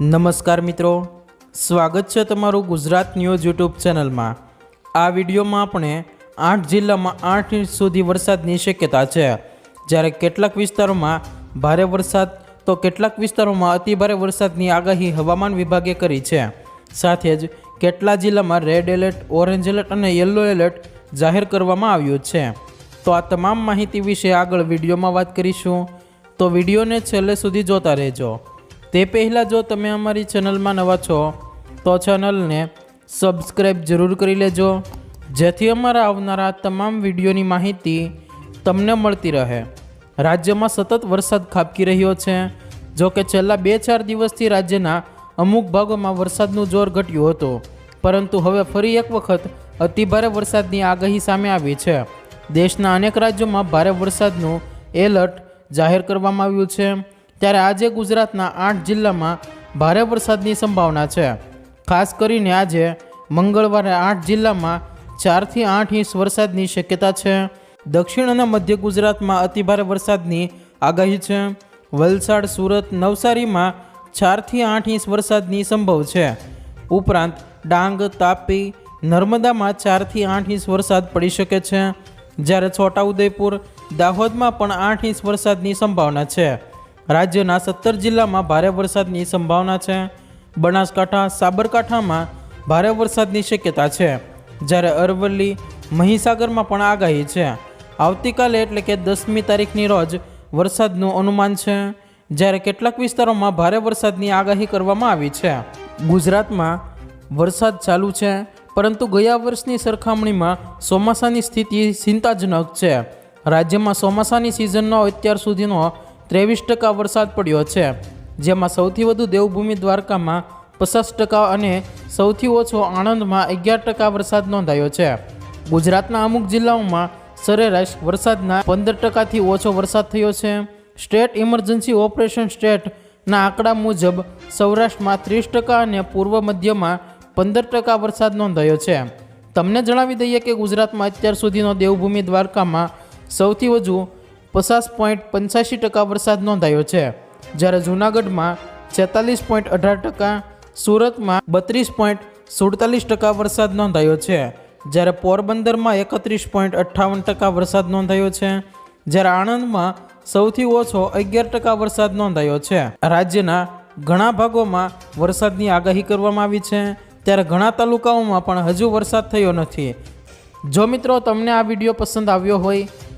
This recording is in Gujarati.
નમસ્કાર મિત્રો. સ્વાગત છે તમારું ગુજરાત ન્યૂઝ યુટ્યુબ ચેનલમાં. આ વિડીયોમાં આપણે આઠ જિલ્લામાં આઠ ઇંચ સુધી વરસાદની શક્યતા છે. જ્યારે કેટલાક વિસ્તારોમાં ભારે વરસાદ, તો કેટલાક વિસ્તારોમાં અતિભારે વરસાદની આગાહી હવામાન વિભાગે કરી છે. સાથે જ કેટલા જિલ્લામાં રેડ એલર્ટ, ઓરેન્જ એલર્ટ અને યલો એલર્ટ જાહેર કરવામાં આવ્યું છે. તો આ તમામ માહિતી વિશે આગળ વિડીયોમાં વાત કરીશું. તો વિડીયોને છેલ્લે સુધી જોતા રહેજો. તે પહેલાં જો તમે અમારી ચેનલમાં નવા છો, તો ચેનલને સબસ્ક્રાઈબ જરૂર કરી લેજો, જેથી અમારા આવનારા તમામ વિડીયોની માહિતી તમને મળતી રહે. રાજ્યમાં સતત વરસાદ ખાબકી રહ્યો છે. જો કે છેલ્લા બે ચાર દિવસથી રાજ્યના અમુક ભાગોમાં વરસાદનું જોર ઘટ્યું હતું. પરંતુ હવે ફરી એક વખત અતિભારે વરસાદની આગાહી સામે આવી છે. દેશના અનેક રાજ્યોમાં ભારે વરસાદનું એલર્ટ જાહેર કરવામાં આવ્યું છે. ત્યારે આજે ગુજરાતના આઠ જિલ્લામાં ભારે વરસાદની સંભાવના છે. ખાસ કરીને આજે મંગળવારે આઠ જિલ્લામાં ચારથી આઠ ઇંચ વરસાદની શક્યતા છે. દક્ષિણ અને મધ્ય ગુજરાતમાં અતિભારે વરસાદની આગાહી છે. વલસાડ, સુરત, નવસારીમાં ચારથી આઠ ઇંચ વરસાદની સંભવ છે. ઉપરાંત ડાંગ, તાપી, નર્મદામાં ચારથી આઠ ઇંચ વરસાદ પડી શકે છે. જ્યારે છોટાઉદેપુર, દાહોદમાં પણ આઠ ઇંચ વરસાદની સંભાવના છે. રાજ્યના સત્તર જિલ્લામાં ભારે વરસાદની સંભાવના છે. બનાસકાંઠા, સાબરકાંઠામાં ભારે વરસાદની શક્યતા છે. જ્યારે અરવલ્લી, મહીસાગરમાં પણ આગાહી છે. આવતીકાલે એટલે કે દસમી તારીખની રોજ વરસાદનું અનુમાન છે. જ્યારે કેટલાક વિસ્તારોમાં ભારે વરસાદની આગાહી કરવામાં આવી છે. ગુજરાતમાં વરસાદ ચાલુ છે, પરંતુ ગયા વર્ષની સરખામણીમાં ચોમાસાની સ્થિતિ ચિંતાજનક છે. રાજ્યમાં ચોમાસાની સિઝનનો અત્યાર સુધીનો ત્રેવીસ ટકા વરસાદ પડ્યો છે. જેમાં સૌથી વધુ દેવભૂમિ દ્વારકામાં પચાસ ટકા અને સૌથી ઓછો આણંદમાં અગિયાર ટકા વરસાદ નોંધાયો છે. ગુજરાતના અમુક જિલ્લાઓમાં સરેરાશ વરસાદના પંદર ટકાથી ઓછો વરસાદ થયો છે. સ્ટેટ ઇમરજન્સી ઓપરેશન સ્ટેટના આંકડા મુજબ સૌરાષ્ટ્રમાં ત્રીસ ટકા અને પૂર્વ મધ્યમાં પંદર ટકા વરસાદ નોંધાયો છે. તમને જણાવી દઈએ કે ગુજરાતમાં અત્યાર સુધીનો દેવભૂમિ દ્વારકામાં સૌથી વધુ પચાસ પોઈન્ટ પંચ્યાસી ટકા વરસાદ નોંધાયો છે. જ્યારે જૂનાગઢમાં છેતાલીસ પોઈન્ટ અઢાર ટકા, સુરતમાં બત્રીસ પોઈન્ટ સુડતાલીસ ટકા વરસાદ નોંધાયો છે. જ્યારે પોરબંદરમાં એકત્રીસ પોઈન્ટ અઠ્ઠાવન ટકા વરસાદ નોંધાયો છે. જ્યારે આણંદમાં સૌથી ઓછો અગિયાર ટકા વરસાદ નોંધાયો છે. રાજ્યના ઘણા ભાગોમાં વરસાદની આગાહી કરવામાં આવી છે. ત્યારે ઘણા તાલુકાઓમાં પણ હજુ વરસાદ થયો નથી. જો મિત્રો તમને આ વીડિયો પસંદ આવ્યો હોય